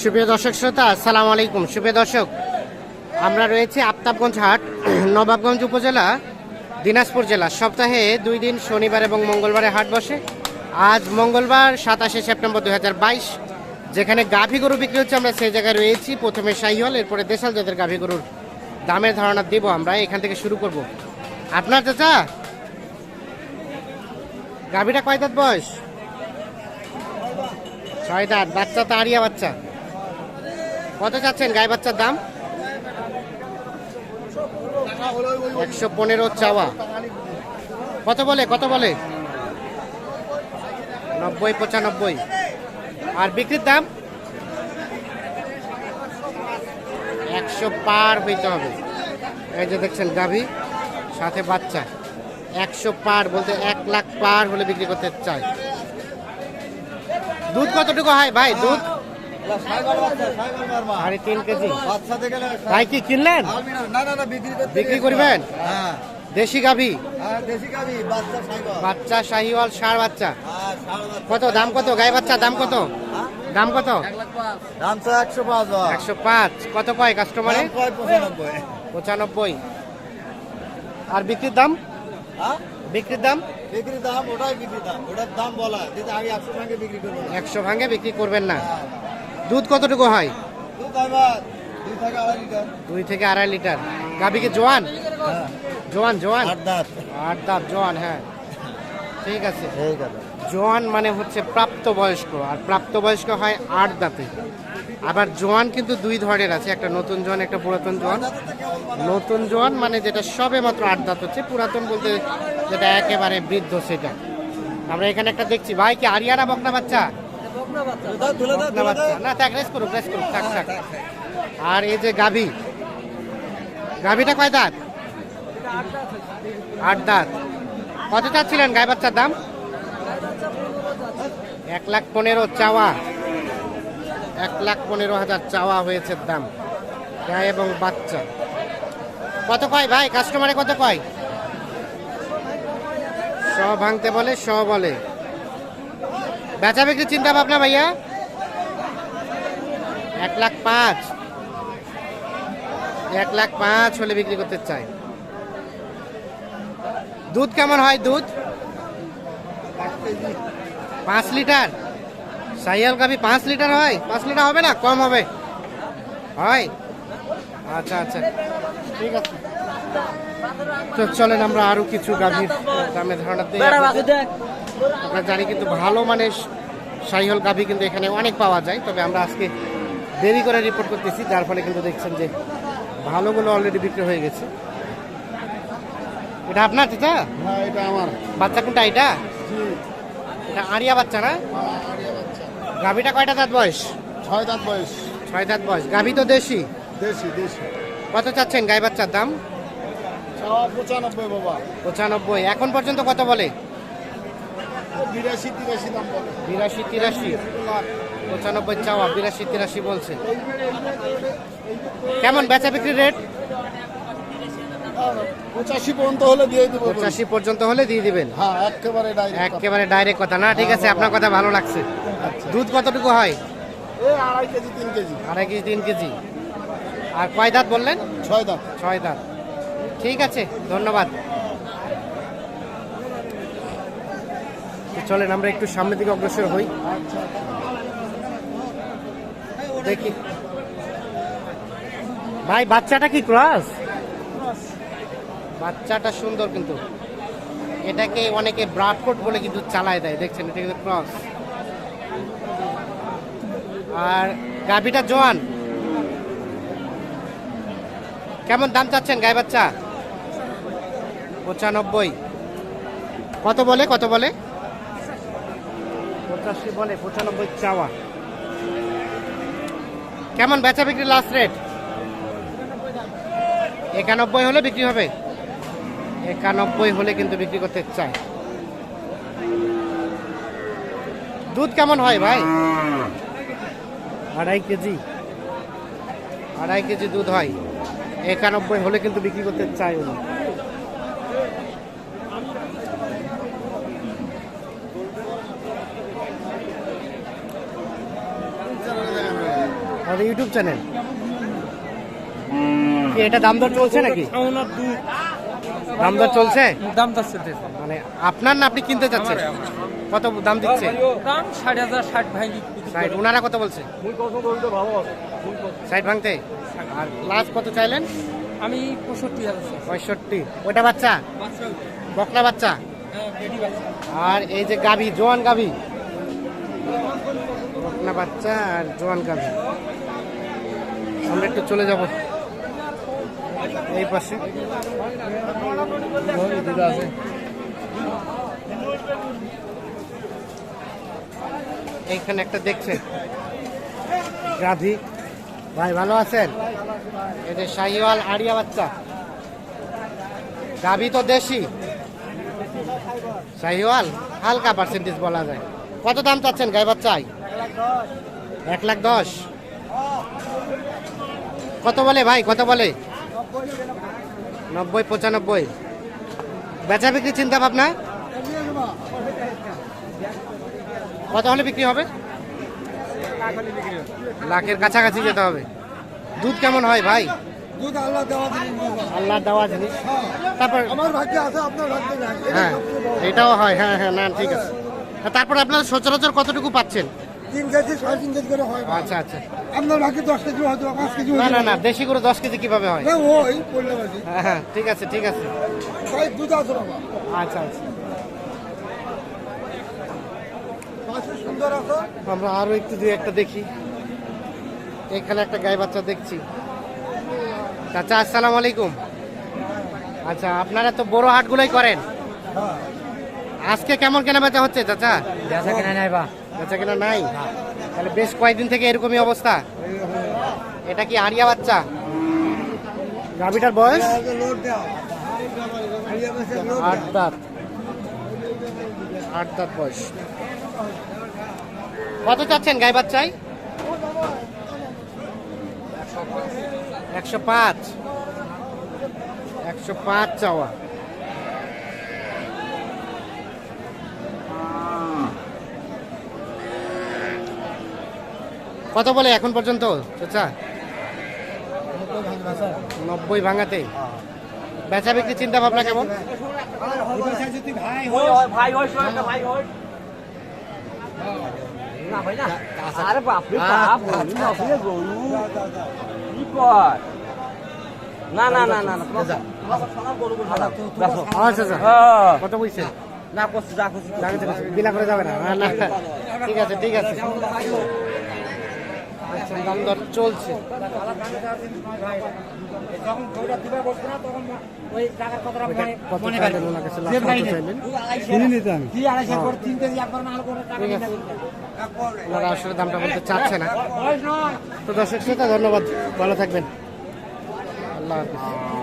সুপ্রিয় দর্শক শ্রোতা, আসসালামু আলাইকুম। সুপ্রিয় দর্শক, আমরা রয়েছে আফতাবগঞ্জ হাট, নবাবগঞ্জ উপজেলা, দিনাজপুর জেলা। সপ্তাহে দুই দিন, শনিবার এবং মঙ্গলবারে হাট বসে। আজ মঙ্গলবার, সাতাশে সেপ্টেম্বর দু হাজার বাইশ, যেখানে গাভী গরু বিক্রি হচ্ছে, আমরা সেই জায়গায় রয়েছি। প্রথমে শাহিওয়াল এরপরে দেশাল জাতের গাভী গরুর দামের ধারণা দেবো আমরা। এখান থেকে শুরু করব। আপনার চাচা, গাভীটা কয় দাঁত বয়স? ছয় দাঁত, বাচ্চা তো আরিয়া বাচ্চা। কত চাচ্ছেন গায়ে বাচ্চার দাম? একশো পনেরো চাওয়া। কত বলে কত বলে? নব্বই, পঁচানব্বই। আর বিক্রির দাম? একশো পার হইতে হবে। এই যে দেখছেন গাভী, সাথে বাচ্চা। একশো পার বলতে এক লাখ পার হলে বিক্রি করতে চায়। দুধ কতটুকু হয় ভাই? দুধ? সাড়ে তিন কেজি। ভাই কি কিনলেন? বিক্রি করবেন? হ্যাঁ। দেশি গাভী? হ্যাঁ বাচ্চা শাহিওয়াল ষাঁড় বাচ্চা। হ্যাঁ বাচ্চা। কত দাম কত? গায়ে বাচ্চা দাম কত? দাম কত? দাম তো একশো পাঁচ একশো পাঁচ। কত কয় কাস্টমারে পঁচানব্বই। আর বিক্রির দাম? বিক্রির দাম? বিক্রির দাম ওটাই বিক্রি দাম। ওটার দাম বলা। আমি একশো টাকা বিক্রি করব একশো ভাঙে বিক্রি করবেন না। দুধ কতটুকু হয়? দুই থেকে আড়াই লিটার। গাভী কি জোয়ান? হ্যাঁ। জোয়ান জোয়ান? আট দাঁত। আট দাঁত জোয়ান হ্যাঁ। ঠিক আছে। ঠিক আছে জোয়ান মানে হচ্ছে প্রাপ্তবয়স্ক আর প্রাপ্তবয়স্ক হয় আট দাঁতে। আবার জোয়ান কিন্তু দুই ধরনের আছে একটা নতুন জোয়ান একটা পুরাতন জোয়ান। নতুন জোয়ান মানে যেটা সবে মাত্র আট দাঁত হচ্ছে পুরাতন বলতে যেটা একেবারে বৃদ্ধ সেটা। আমরা এখানে একটা দেখছি ভাই কি আরিয়ানা বকনা বাচ্চা? না থাক রেস করুক রেস করুক থাক থাক। আর এই যে গাভী। গাভীটা কয় দাঁত? আট দাঁত। কত চাচ্ছিলেন গায়ে বাচ্চার দাম? এক লাখ পনেরো চাওয়া। এক লাখ পনেরো হাজার চাওয়া হয়েছে দাম। গায়ে এবং বাচ্চা। কত কয় ভাই? কাস্টমারে কত কয়? স ভাঙতে বলে স বলে। বেচা বিক্রি চিন্তা ভাবনা ভাইয়া? এক লাখ পাঁচ। এক লাখ পাঁচ হলে বিক্রি করতে চাই। দুধ কেমন হয় দুধ? পাঁচ লিটার? সাইয়াল গাভি পাঁচ লিটার হয়? পাঁচ লিটার হবে না? কম হবে। হয়? আচ্ছা আচ্ছা। ঠিক আছে। তো চলেন আমরা আরও কিছু গাভীর দামের ধারণা দিই আমরা জানি কিন্তু ভালো মানে সাইহল গাভী কিন্তু এখানে অনেক পাওয়া যায় তবে আমরা আজকে দেরি করে রিপোর্ট করতেছি যার ফলে কিন্তু দেখছেন যে ভালোগুলো অলরেডি বিক্রি হয়ে গেছে। এটা আপনার চাচা? হ্যাঁ এটা আমার। বাচ্চা কোনটা এটা? এটা আরিয়া বাচ্চা না? গাভীটা কয়টা দাঁত বয়স? ছয় দাঁত বয়স। ছয় দাঁত বয়স। গাভী তো দেশি? দেশি দেশি। কত চাচ্ছেন গাই বাচ্চার দাম? পঁচানব্বই বাবা। পঁচানব্বই। এখন পর্যন্ত কত বলে? বিরাশি তিরাশি দাম বলে। বিরাশি তিরাশি? পঁচানব্বই চাওয়া বিরাশি তিরাশি বলছে। কেমন বেচা বিক্রি রেট? পঁচাশি পর্যন্ত হলে দিয়ে দেবো পঁচাশি পর্যন্ত হলে দিয়ে দিবেন? হ্যাঁ একেবারে একেবারে ডাইরেক্ট কথা। না ঠিক আছে আপনার কথা ভালো লাগছে। দুধ কতটুকু হয়? আড়াই কেজি তিন কেজি। আড়াই কেজি তিন কেজি। আর কয় দাঁত বললেন? ছয় দাঁত। ছয় দাঁত। ঠিক আছে ধন্যবাদ। চলেন, আমরা একটু সামনের দিকে অগ্রসর হই। দেখি। ভাই, বাচ্চাটা কি ক্রস? বাচ্চাটা সুন্দর কিন্তু। এটাকে অনেকে ব্রাডকোট বলে কিন্তু চালায় দেয়, দেখছেন? এটা কিন্তু ক্রস। আর গাভিটা জোয়ান। কেমন দাম চাচ্ছেন গায়ে বাচ্চা? পঁচানব্বই। কত বলে কত বলে? পঁচাশি বলে পঁচানব্বই চাওয়া। কেমন বেচা বিক্রি লাস্ট রেট একানব্বই হলে বিক্রি হবে? একানব্বই হলে কিন্তু বিক্রি করতে চায়। দুধ কেমন হয় ভাই? আড়াই কেজি। আড়াই কেজি দুধ হয়। একানব্বই হলে কিন্তু বিক্রি করতে চাই উনি। আমাদের ইউটিউব চ্যানেল এটা দাম দর চলছে নাকি? দাম দর চলছে? দাম দর চলছে মানে আপনার না আপনি কিনতে চাচ্ছেন কত দাম দিচ্ছে? দাম ষাট হাজার ষাট ভাঙি। ষাট ওনারা কত বলছে? ষাট ভাঙতে? আর লাস্ট কত চাইলেন? আমি পঁয়ষট্টি হাজার। পঁয়ষট্টি। ওটা বাচ্চা? বাচ্চা হ্যাঁ বেডি বাচ্চা। আর এই যে গাভি জোয়ান গাভি? বকনা বাচ্চা আর জোয়ান গাভি আমরা একটু চলে যাব এই পাশে এইখানে একটা দেখছেন গাভি ভাই ভালো আছেন যে শাহিওয়াল আড়িয়া বাচ্চা গাভি তো দেশি শাহিওয়াল হালকা পার্সেন্টেজ বলা যায় কত দাম চাচ্ছেন গায়ে বাচ্চায়? এক লাখ দশ। কত বলে ভাই কত বলে? নব্বই পঁচানব্বই। বেচা বিক্রি চিন্তা ভাবনা? কত হলে বিক্রি হবে? লাখের কাছাকাছি যেতে হবে। দুধ কেমন হয় ভাই? দুধ আল্লাহ দেওয়া জিনিস আল্লাহ দেওয়া জিনিস। তারপর আমার ভাগ্যে আছে আপনার ভাগ্যে হ্যাঁ এটাও হয়। হ্যাঁ হ্যাঁ না ঠিক আছে। তারপর আপনারা সচরাচর কতটুকু পাচ্ছেন? তিন কেজি সাড়ে তিন কেজি করে হয়। আচ্ছা আচ্ছা। আপনার ভাগ্যে দশ কেজি হয়তো পাঁচ কেজি না না না দেশি করে দশ কেজি কীভাবে হয়? না ওই করলে হ্যাঁ হ্যাঁ ঠিক আছে ঠিক আছে। ভাই দুধ আছে আচ্ছা আচ্ছা। সুন্দর আমরা আরও একটু দুই একটা দেখি। এখানে একটা গায়ে বাচ্চা দেখছি। চাচা আসসালামু আলাইকুম। আচ্ছা আপনারা তো বড় হাটগুলোই করেন? হ্যাঁ। আজকে কেমন কেনা বেচা হচ্ছে চাচা? বেচা কেনা নাই বা। বেচা কেনা নাই? তাহলে বেশ কয়েকদিন থেকে এরকমই অবস্থা। এটা কি আরিয়া বাচ্চা? গাভিটার বয়স? আট দাঁত। আট দাঁত বয়স। কত চাচ্ছেন গাই বাচ্চাই একশো পাঁচ। একশো পাঁচ চাওয়া। কত বলে এখন পর্যন্ত চাচা? নব্বই ভাঙাতে। বেচা বিক্রি চিন্তা ভাবনা কেমন? হয় হয় না না আরে বাপ বাপ না না হ্যাঁ কত বলছেন না করছি যা করছি বিনা করে যাবে না। না, ঠিক আছে ঠিক আছে। দাম দর চলছে। ওনারা আসলে দামটা বলতে চাচ্ছে না। তো দর্শক শ্রোতা ধন্যবাদ। ভালো থাকবেন। আল্লাহ হাফিজ।